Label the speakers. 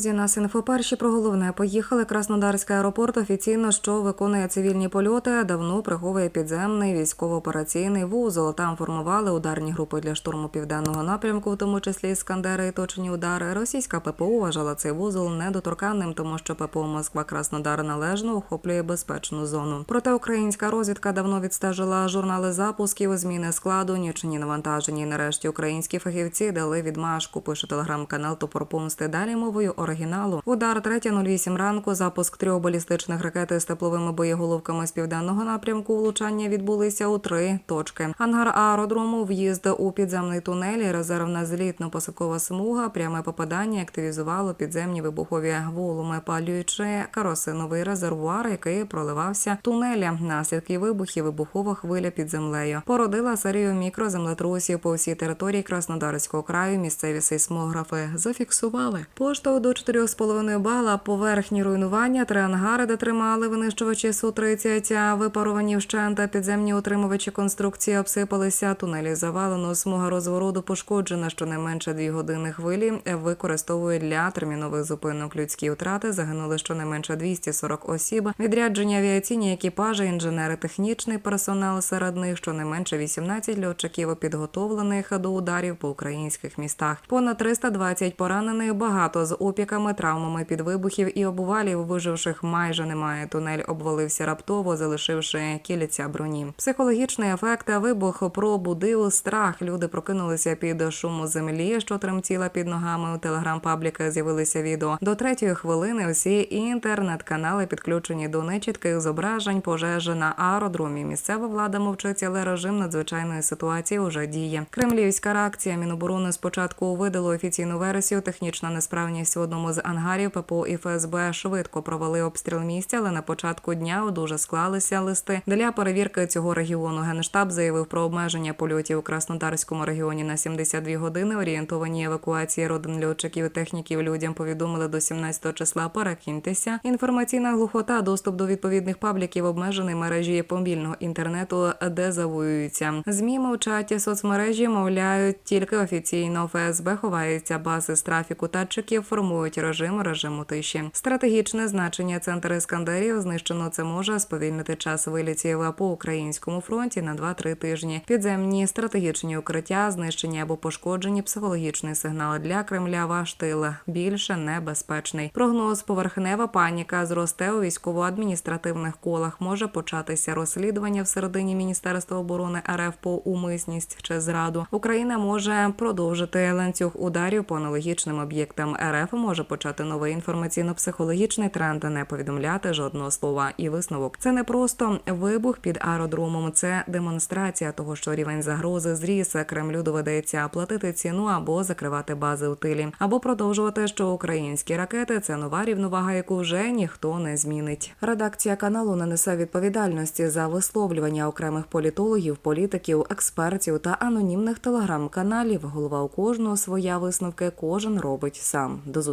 Speaker 1: друзі, нас інфоперші про головне поїхали. Краснодарський аеропорт офіційно, що виконує цивільні польоти, давно приховує підземний військово-операційний вузол. Там формували ударні групи для штурму південного напрямку, в тому числі іскандери і точені удари. Російська ППО вважала цей вузол недоторканним, тому що ППО Москва Краснодар належно охоплює безпечну зону. Проте українська розвідка давно відстежила журнали запусків, зміни складу, нічні навантажені. Нарешті українські фахівці дали відмашку. Пише телеграм-канал Топор Помсти. Далі мовою оригіналу. Удар 3.08 ранку. Запуск трьох балістичних ракет з тепловими боєголовками з південного напрямку. Влучання відбулися у три точки. Ангар аеродрому, в'їзд у підземний тунель, резервна злітно-посадкова смуга. Пряме попадання активізувало підземні вибухові волуми, палюючи каросиновий резервуар, який проливався тунеля. Наслідки вибухів вибухова хвиля під землею породила серію мікроземлетрусів по всій території Краснодарського краю. Місцеві сейсмографи зафіксували поштовх до 4,5 бала. Поверхні руйнування, три ангари, де тримали винищувачі су 30 випаровані вщента. Підземні утримувачі конструкції обсипалися. Тунелі завалено. Смуга розвороту пошкоджена. Щонайменше дві години хвилі використовують для термінових зупинок. Людські втрати загинули щонайменше 240 осіб. Відрядження авіаційні екіпажі, інженери, технічний персонал серед них щонайменше 18 льотчиків підготовлених до ударів по українських містах. Понад 320 поранених, багато з опіками, травмами від вибухів і обвалів. Виживших майже немає. Тунель обвалився раптово, залишивши кільця броні. Психологічний ефект вибух пробудив страх. Люди прокинулися під шуму землі, що тремтіла під ногами. У телеграм-пабліки з'явилися відео. До третьої хвилини всі інтернет-канали підключені до нечітких зображень пожежі на аеродромі. Місцева влада мовчить, але режим надзвичайної ситуації уже діє. Кремлівська реакція Міноборони спочатку видало офіційну версію. Технічна несправність одному з ангарів ППО і ФСБ швидко провели обстріл місця, але на початку дня дуже склалися листи для перевірки цього регіону. Генштаб заявив про обмеження польотів у Краснодарському регіоні на 72 години. Орієнтовані евакуації родин льотчиків і техніків людям повідомили до 17 числа. Перекиньтеся. Інформаційна глухота, доступ до відповідних пабліків обмежений мережі мобільного інтернету, де завоюються. Змі мовчаті соцмережі мовляють тільки офіційно. ФСБ ховається бази з трафіку датчиків, формують режим режиму тиші. Стратегічне значення центр іскандерів знищено. Це може сповільнити час вилітів по українському фронті на 2-3 тижні. Підземні стратегічні укриття, знищені або пошкоджені, психологічний сигнал для Кремля. Ваш тил більше небезпечний. Прогноз поверхнева паніка зросте у військово-адміністративних колах. Може початися розслідування всередині Міністерства оборони РФ по умисність чи зраду. Україна може продовжити ланцюг ударів по аналогічним об'єктам. РФ може почати новий інформаційно-психологічний тренд, не повідомляти жодного слова. І висновок це не просто вибух під аеродромом, це демонстрація того, що рівень загрози зріс. Кремлю доведеться платити ціну або закривати бази у тилі, або продовжувати, що українські ракети це нова рівновага, яку вже ніхто не змінить. Редакція каналу не несе відповідальності за висловлювання окремих політологів, політиків, експертів та анонімних телеграм-каналів. Голова у кожного своя висновки кожен робить сам. До